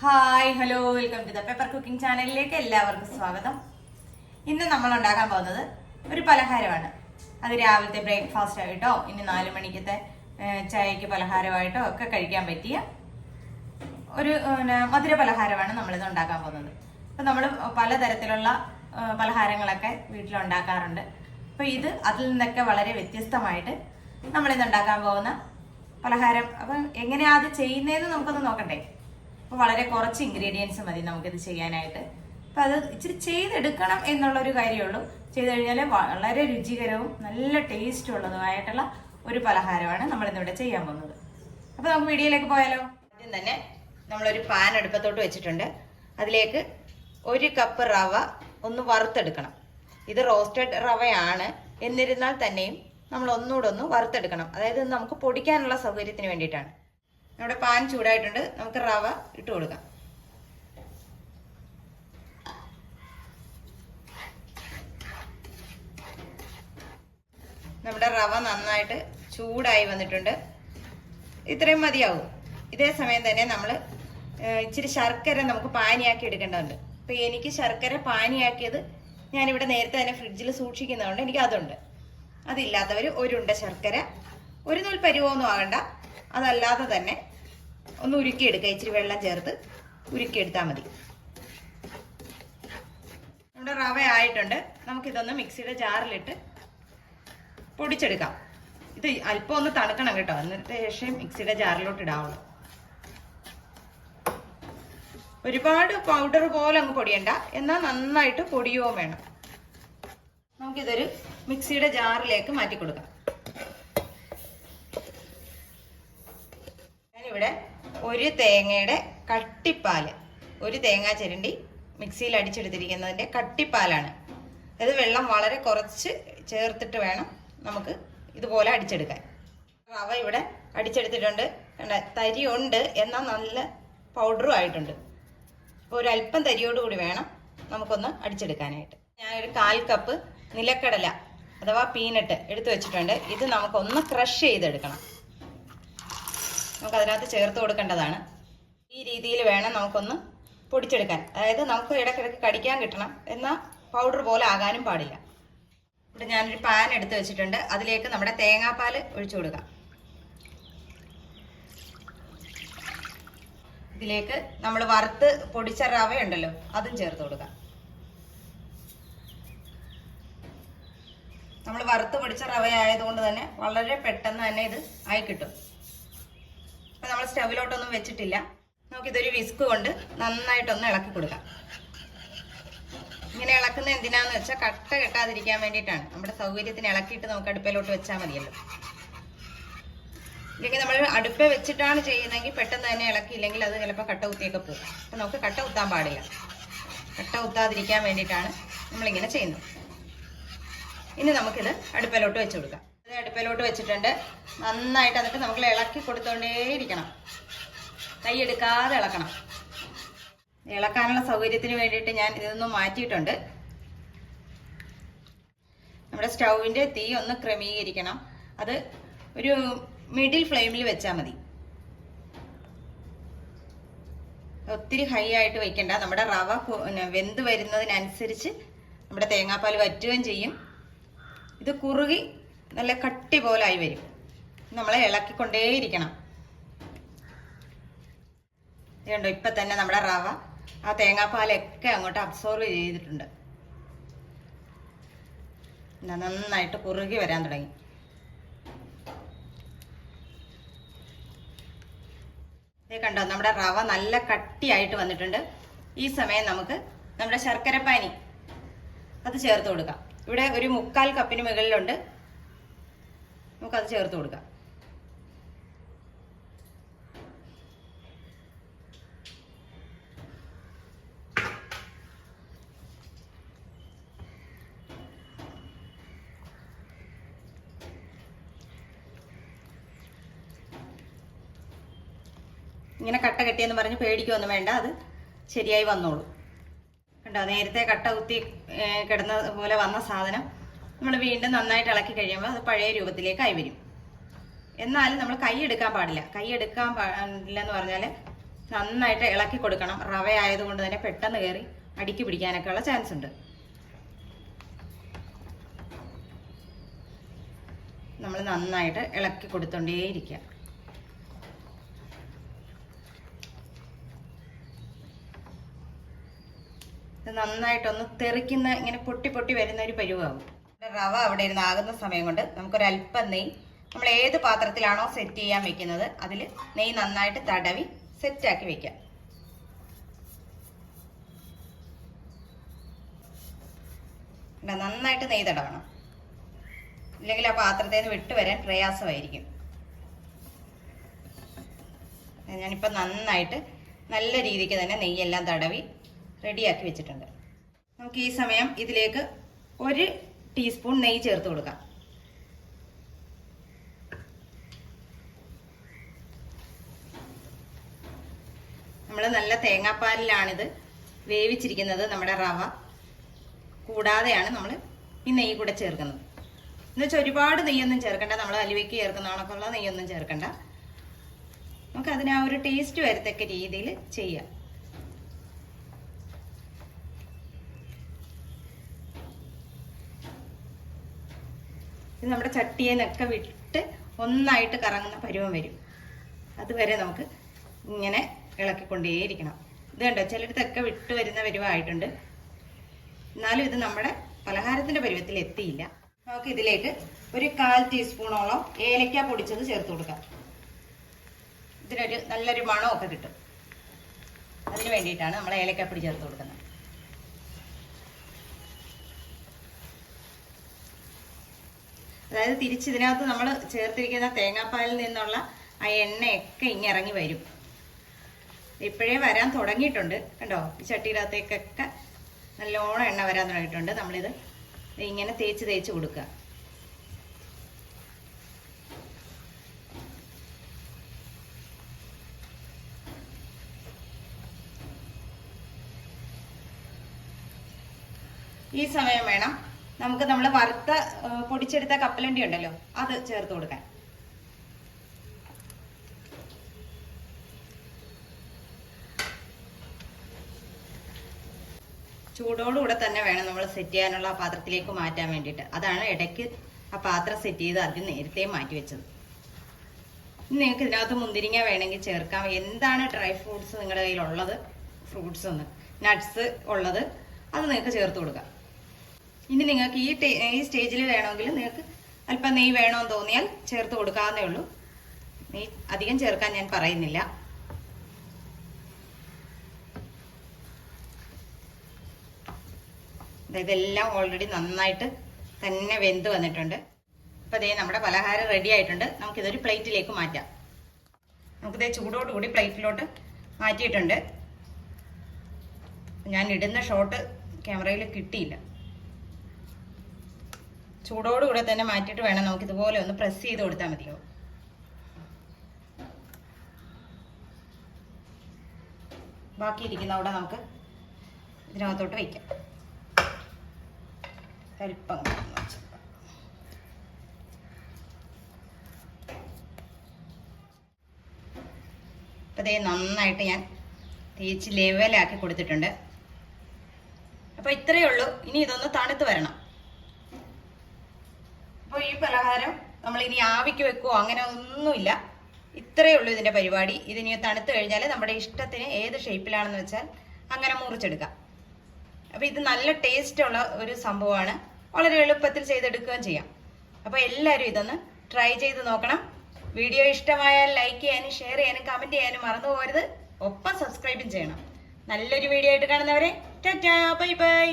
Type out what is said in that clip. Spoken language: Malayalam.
Hi hello welcome to the paper cooking ചാനലിലേക്ക് എല്ലാവർക്കും സ്വാഗതം. ഇന്ന് നമ്മൾ ഉണ്ടാക്കാൻ പോകുന്നത് ഒരു പലഹാരമാണ്. അത് രാവിലത്തെ ബ്രേക്ക്ഫാസ്റ്റ് ആയിട്ടോ ഇനി നാല് മണിക്കത്തെ ചായക്ക് പലഹാരമായിട്ടോ ഒക്കെ കഴിക്കാൻ പറ്റിയ ഒരു മധുര പലഹാരമാണ് നമ്മളിത് ഉണ്ടാക്കാൻ പോകുന്നത്. അപ്പം നമ്മൾ പലതരത്തിലുള്ള പലഹാരങ്ങളൊക്കെ വീട്ടിലുണ്ടാക്കാറുണ്ട്. അപ്പോൾ ഇത് അതിൽ നിന്നൊക്കെ വളരെ വ്യത്യസ്തമായിട്ട് നമ്മളിത് ഉണ്ടാക്കാൻ പോകുന്ന പലഹാരം. അപ്പം എങ്ങനെയാണ് അത് ചെയ്യുന്നതെന്ന് നമുക്കൊന്ന് നോക്കണ്ടേ? അപ്പോൾ വളരെ കുറച്ച് ഇൻഗ്രീഡിയൻസ് മതി നമുക്കിത് ചെയ്യാനായിട്ട്. അപ്പം അത് ഇച്ചിരി ചെയ്തെടുക്കണം എന്നുള്ളൊരു കാര്യമുള്ളൂ. ചെയ്ത് കഴിഞ്ഞാൽ വളരെ രുചികരവും നല്ല ടേസ്റ്റ് ഉള്ളതുമായിട്ടുള്ള ഒരു പലഹാരമാണ് നമ്മളിന്നിവിടെ ചെയ്യാൻ പോകുന്നത്. അപ്പോൾ നമുക്ക് വീഡിയോയിലേക്ക് പോയാലോ? ആദ്യം തന്നെ നമ്മളൊരു പാൻ അടുപ്പത്തോട്ട് വെച്ചിട്ടുണ്ട്. അതിലേക്ക് ഒരു കപ്പ് റവ ഒന്ന് വറുത്തെടുക്കണം. ഇത് റോസ്റ്റഡ് റവയാണ്. എന്നിരുന്നാൽ തന്നെയും നമ്മൾ ഒന്നുകൂടെ ഒന്ന് വറുത്തെടുക്കണം. അതായത് നമുക്ക് പൊടിക്കാനുള്ള സൗകര്യത്തിന് വേണ്ടിയിട്ടാണ്. നമ്മുടെ പാൻ ചൂടായിട്ടുണ്ട്. നമുക്ക് റവ ഇട്ട് കൊടുക്കാം. നമ്മുടെ റവ നന്നായിട്ട് ചൂടായി വന്നിട്ടുണ്ട്. ഇത്രയും മതിയാവും. ഇതേ സമയം തന്നെ നമ്മൾ ഇച്ചിരി ശർക്കര നമുക്ക് പാനിയാക്കി എടുക്കേണ്ടതുണ്ട്. അപ്പൊ എനിക്ക് ശർക്കര പാനിയാക്കിയത് ഞാനിവിടെ നേരത്തെ തന്നെ ഫ്രിഡ്ജിൽ സൂക്ഷിക്കുന്നതുകൊണ്ട് എനിക്ക് അതുണ്ട് അതില്ലാത്തവർ ഒരുണ്ട ശർക്കര ഒരു നൂൽ പരുവമൊന്നും ആകണ്ട. അതല്ലാതെ തന്നെ ഒന്ന് ഉരുക്കിയെടുക്കുക ഇച്ചിരി വെള്ളം ചേർത്ത് ഉരുക്കിയെടുത്താൽ മതി. നമ്മുടെ റവ ആയിട്ടുണ്ട്. നമുക്കിതൊന്ന് മിക്സിയുടെ ജാറിലിട്ട് പൊടിച്ചെടുക്കാം. ഇത് അല്പം ഒന്ന് തണുക്കണം കേട്ടോ. എന്നിട്ട് ശേഷം മിക്സിയുടെ ജാറിലോട്ട് ഇടാവുള്ളൂ. ഒരുപാട് പൗഡർ പോലെ അങ്ങ് പൊടിയണ്ട. എന്നാൽ നന്നായിട്ട് പൊടിയോ വേണം. നമുക്കിതൊരു മിക്സിയുടെ ജാറിലേക്ക് മാറ്റി കൊടുക്കാം ഞാനിവിടെ ഒരു തേങ്ങയുടെ കട്ടിപ്പാൽ ഒരു തേങ്ങാ ചിരണ്ടി മിക്സിയിൽ അടിച്ചെടുത്തിരിക്കുന്നതിന്റെ കട്ടിപ്പാലാണ്. അത് വെള്ളം വളരെ കുറച്ച് ചേർത്തിട്ട് വേണം നമുക്ക് ഇതുപോലെ അടിച്ചെടുക്കാൻ. റവ ഇവിടെ അടിച്ചെടുത്തിട്ടുണ്ട്. തരി ഉണ്ട് എന്നാൽ നല്ല പൗഡറും ആയിട്ടുണ്ട്. അപ്പോൾ ഒരല്പം തരിയോട് കൂടി വേണം നമുക്കൊന്ന് അടിച്ചെടുക്കാനായിട്ട്. ഞാൻ ഒരു കാൽ കപ്പ് നിലക്കടല അഥവാ പീനട്ട് എടുത്തു വെച്ചിട്ടുണ്ട്. ഇത് നമുക്കൊന്ന് ക്രഷ് ചെയ്തെടുക്കണം. നമുക്ക് അതിനകത്ത് ചേർത്ത് കൊടുക്കേണ്ടതാണ്. ഈ രീതിയിൽ വേണം നമുക്കൊന്ന് പൊടിച്ചെടുക്കാൻ. അതായത് നമുക്ക് ഇടയ്ക്കിടയ്ക്ക് കടിക്കാൻ കിട്ടണം എന്നാൽ പൗഡർ പോലെ ആകാനും പാടില്ല. ഇവിടെ ഞാനൊരു പാൻ എടുത്ത് വെച്ചിട്ടുണ്ട്. അതിലേക്ക് നമ്മുടെ തേങ്ങാപ്പാൽ ഒഴിച്ചു കൊടുക്കാം. ഇതിലേക്ക് നമ്മൾ വറുത്ത് പൊടിച്ച റവ ഉണ്ടല്ലോ അതും ചേർത്ത് കൊടുക്കാം. നമ്മൾ വറുത്ത് പൊടിച്ച റവ ആയതുകൊണ്ട് തന്നെ വളരെ പെട്ടെന്ന് തന്നെ ഇത് ആയി കിട്ടും. അപ്പൊ നമ്മൾ സ്റ്റവിലോട്ടൊന്നും വെച്ചിട്ടില്ല. നമുക്കിതൊരു വിസ്ക് കൊണ്ട് നന്നായിട്ടൊന്ന് ഇളക്കി കൊടുക്കാം. ഇങ്ങനെ ഇളക്കുന്ന എന്തിനാന്ന് വെച്ചാൽ കട്ട കെട്ടാതിരിക്കാൻ വേണ്ടിയിട്ടാണ്. നമ്മുടെ സൗകര്യത്തിന് ഇളക്കിയിട്ട് നമുക്ക് അടുപ്പിലോട്ട് വെച്ചാൽ മതിയല്ലോ. ഇല്ലെങ്കിൽ നമ്മൾ അടുപ്പ വെച്ചിട്ടാണ് ചെയ്യുന്നതെങ്കിൽ പെട്ടെന്ന് തന്നെ ഇളക്കിയില്ലെങ്കിൽ അത് ചിലപ്പോൾ കട്ട കുത്തിയൊക്കെ പോകും. അപ്പം നമുക്ക് കട്ട കുത്താൻ പാടില്ല. കട്ട കുത്താതിരിക്കാൻ വേണ്ടിയിട്ടാണ് നമ്മളിങ്ങനെ ചെയ്യുന്നത്. ഇനി നമുക്കിത് അടുപ്പിലോട്ട് വെച്ച് കൊടുക്കാം. ഇത് അടുപ്പിലോട്ട് വെച്ചിട്ടുണ്ട്. നന്നായിട്ട് എന്നിട്ട് നമുക്ക് ഇളക്കി കൊടുത്തോണ്ടേയിരിക്കണം. കൈ എടുക്കാതെ ഇളക്കണം. ഇളക്കാനുള്ള സൗകര്യത്തിന് വേണ്ടിയിട്ട് ഞാൻ ഇതൊന്ന് മാറ്റിയിട്ടുണ്ട്. നമ്മുടെ സ്റ്റൗവിന്റെ തീ ഒന്ന് ക്രമീകരിക്കണം. അത് ഒരു മിഡിൽ ഫ്ലെയിമിൽ വെച്ചാൽ മതി. ഒത്തിരി ഹൈ ആയിട്ട് വെക്കണ്ട. നമ്മുടെ റവ വെന്ത് വരുന്നതിനനുസരിച്ച് നമ്മുടെ തേങ്ങാപ്പാൽ വറ്റുകയും ചെയ്യും. ഇത് കുറുകി നല്ല കട്ടി പോലായി വരും. നമ്മളെ ഇളക്കിക്കൊണ്ടേയിരിക്കണം. ഇതുണ്ടോ ഇപ്പം തന്നെ നമ്മുടെ റവ ആ തേങ്ങാപ്പാലൊക്കെ അങ്ങോട്ട് അബ്സോർവ് ചെയ്തിട്ടുണ്ട്. നന്നായിട്ട് കുറുകി വരാൻ തുടങ്ങി. കണ്ടോ നമ്മുടെ റവ നല്ല കട്ടിയായിട്ട് വന്നിട്ടുണ്ട്. ഈ സമയം നമുക്ക് നമ്മുടെ ശർക്കരപ്പാനി അത് ചേർത്ത് കൊടുക്കാം. ഇവിടെ ഒരു മുക്കാൽ കപ്പിന് മുകളിലുണ്ട്. നമുക്കത് ചേർത്ത് കൊടുക്കാം. ഇങ്ങനെ കട്ട കെട്ടിയെന്ന് പറഞ്ഞ് പേടിക്കൊന്നും വേണ്ട അത് ശരിയായി വന്നോളൂ. കണ്ടോ നേരത്തെ കട്ട കുത്തി കിടന്ന പോലെ വന്ന സാധനം. നമ്മൾ വീണ്ടും നന്നായിട്ട് ഇളക്കി കഴിയുമ്പോൾ അത് പഴയ രൂപത്തിലേക്കായി വരും. എന്നാലും നമ്മൾ കൈ എടുക്കാൻ പാടില്ല. കൈ എടുക്കാൻ പാടില്ല എന്ന് പറഞ്ഞാൽ നന്നായിട്ട് ഇളക്കി കൊടുക്കണം. റവ ആയതുകൊണ്ട് തന്നെ പെട്ടെന്ന് കയറി അടിക്ക് പിടിക്കാനൊക്കെ ഉള്ള ചാൻസ് ഉണ്ട്. നമ്മൾ നന്നായിട്ട് ഇളക്കി കൊടുത്തോണ്ടേയിരിക്കുക. നന്നായിട്ടൊന്ന് തെറിക്കുന്ന ഇങ്ങനെ പൊട്ടി പൊട്ടി വരുന്ന ഒരു പരുവാകും. റവ അവിടെ ഇരുന്ന് ആകുന്ന സമയം കൊണ്ട് നമുക്കൊരല്പം നെയ് നമ്മൾ ഏത് പാത്രത്തിലാണോ സെറ്റ് ചെയ്യാൻ വെക്കുന്നത് അതിൽ നെയ് നന്നായിട്ട് തടവി സെറ്റാക്കി വെക്കാം? നന്നായിട്ട് നെയ് തടവണം. ഇല്ലെങ്കിൽ ആ പാത്രത്തിൽ നിന്ന് വിട്ട് വരാൻ പ്രയാസമായിരിക്കും. ഞാനിപ്പോൾ നന്നായിട്ട് നല്ല രീതിക്ക് തന്നെ നെയ്യെല്ലാം തടവി റെഡിയാക്കി വെച്ചിട്ടുണ്ട്. നമുക്ക് ഈ സമയം ഇതിലേക്ക് ഒരു ടീസ്പൂൺ നെയ്യ് ചേർത്ത് കൊടുക്കാം. നമ്മൾ നല്ല തേങ്ങാപ്പാലിലാണിത് വേവിച്ചിരിക്കുന്നത് നമ്മുടെ റവ. കൂടാതെയാണ് നമ്മൾ ഈ നെയ്യ് കൂടെ ചേർക്കുന്നത്. എന്ന് വെച്ചാൽ ഒരുപാട് നെയ്യൊന്നും ചേർക്കണ്ട. നമ്മൾ അലുവയ്ക്ക് ചേർക്കുന്ന കണക്കുള്ള നെയ്യൊന്നും ചേർക്കണ്ട. നമുക്ക് അതിന് ആ ഒരു ടേസ്റ്റ് വരത്തക്ക രീതിയിൽ ചെയ്യാം. ഇത് നമ്മുടെ ചട്ടിയെന്നൊക്കെ വിട്ട് ഒന്നായിട്ട് കറങ്ങുന്ന പരുവം വരും. അതുവരെ നമുക്ക് ഇങ്ങനെ ഇളക്കിക്കൊണ്ടേയിരിക്കണം. ഇത് കണ്ടോ? ചിലയിടത്തൊക്കെ വിട്ട് വരുന്ന പരുവമായിട്ടുണ്ട് എന്നാലും ഇത് നമ്മുടെ പലഹാരത്തിന്റെ പരുവത്തിൽ എത്തിയില്ല. നമുക്ക് ഇതിലേക്ക് ഒരു കാൽ ടീസ്പൂണോളം ഏലക്ക പൊടിച്ചത് ചേർത്ത് കൊടുക്കാം. ഇതിനൊരു നല്ലൊരു മണമൊക്കെ കിട്ടും. അതിന് വേണ്ടിയിട്ടാണ് നമ്മൾ ഏലക്കാപ്പൊടി ചേർത്ത് കൊടുക്കുന്നത്. അതായത് തിരിച്ചിതിനകത്ത് നമ്മൾ ചേർത്തിരിക്കുന്ന തേങ്ങാപ്പാലിൽ നിന്നുള്ള ആ എണ്ണയൊക്കെ ഇങ്ങനെ ഇങ്ങിറങ്ങി വരും. ഇപ്പോഴേ വരാൻ തുടങ്ങിയിട്ടുണ്ട്. കണ്ടോ? ഈ ചട്ടിയിലകത്തേക്കൊക്കെ നല്ലോണം എണ്ണ വരാൻ തുടങ്ങിയിട്ടുണ്ട്. നമ്മളിത് ഇങ്ങനെ തേച്ച് തേച്ച് കൊടുക്കുക. ഈ സമയം വേണം നമുക്ക് നമ്മൾ വറുത്ത പൊടിച്ചെടുത്ത കപ്പലണ്ടി ഉണ്ടല്ലോ അത് ചേർത്ത് കൊടുക്കാൻ. ചൂടോടുകൂടെ തന്നെ വേണം നമ്മൾ സെറ്റ് ചെയ്യാനുള്ള ആ പാത്രത്തിലേക്ക് മാറ്റാൻ വേണ്ടിയിട്ട്. അതാണ് ഇടയ്ക്ക് ആ പാത്രം സെറ്റ് ചെയ്ത് ആദ്യം നേരത്തെ മാറ്റി വെച്ചത്. നിങ്ങൾക്ക് ഇതിനകത്ത് മുന്തിരിങ്ങ വേണമെങ്കിൽ ചേർക്കാം. എന്താണ് ഡ്രൈ ഫ്രൂട്ട്സ് നിങ്ങളുടെ കയ്യിലുള്ളത്? ഫ്രൂട്ട്സ് ഒന്ന്. നട്ട്സ് ഉള്ളത്. അത് നിങ്ങൾക്ക് ചേർത്ത് കൊടുക്കാം. ഇനി നിങ്ങൾക്ക് ഈ ഈ സ്റ്റേജിൽ വേണമെങ്കിൽ നിങ്ങൾക്ക് അല്പം നെയ്യ് വേണമെന്ന് തോന്നിയാൽ ചേർത്ത് കൊടുക്കാവുന്നേ ഉള്ളൂ. നെയ്യ് അധികം ചേർക്കാൻ ഞാൻ പറയുന്നില്ല. ഇതെല്ലാം ഓൾറെഡി നന്നായിട്ട് തന്നെ വെന്ത് വന്നിട്ടുണ്ട്. അപ്പോൾ ദേ നമ്മുടെ പലഹാരം റെഡി ആയിട്ടുണ്ട്. നമുക്കിതൊരു പ്ലേറ്റിലേക്ക് മാറ്റാം. നമുക്കിതേ ചൂടോടുകൂടി പ്ലേറ്റിലോട്ട് മാറ്റിയിട്ടുണ്ട്. ഞാൻ ഇടുന്ന ഷോട്ട് ക്യാമറയിൽ കിട്ടിയില്ല. ചൂടോടുകൂടെ തന്നെ മാറ്റിയിട്ട് വേണം നമുക്ക് ഇതുപോലെ ഒന്ന് പ്രസ് ചെയ്ത് കൊടുത്താൽ മതിയോ? ബാക്കി ഇരിക്കുന്ന അവിടെ നമുക്ക് ഇതിനകത്തോട്ട് വയ്ക്കാം അല്പം അപ്പം ഇതേ നന്നായിട്ട് ഞാൻ തേച്ച് ലെവലാക്കി കൊടുത്തിട്ടുണ്ട്. അപ്പോൾ ഇത്രയേ ഉള്ളൂ. ഇനി ഇതൊന്ന് തണുത്ത് വരണം. ഈ പലഹാരം നമ്മൾ ഇനി ആവിക്ക് വെക്കുവോ അങ്ങനെ ഒന്നുമില്ല. ഇത്രയേ ഉള്ളൂ ഇതിന്റെ പരിപാടി. ഇതിനി തണുത്ത് കഴിഞ്ഞാൽ നമ്മുടെ ഇഷ്ടത്തിന് ഏത് ഷേപ്പിലാണെന്ന് വെച്ചാൽ അങ്ങനെ മുറിച്ചെടുക്കാം. അപ്പോൾ ഇത് നല്ല ടേസ്റ്റ് ഉള്ള ഒരു സംഭവമാണ്. വളരെ എളുപ്പത്തിൽ ചെയ്തെടുക്കുകയും ചെയ്യാം. അപ്പോൾ എല്ലാവരും ഇതൊന്ന് ട്രൈ ചെയ്ത് നോക്കണം. വീഡിയോ ഇഷ്ടമായാൽ ലൈക്ക് ചെയ്യാനും ഷെയർ ചെയ്യാനും കമന്റ് ചെയ്യാനും മറന്നു പോകരുത്. ഒപ്പം സബ്സ്ക്രൈബും ചെയ്യണം. നല്ലൊരു വീഡിയോ ആയിട്ട് കാണുന്നവരെ ടാറ്റാ ബൈ ബൈ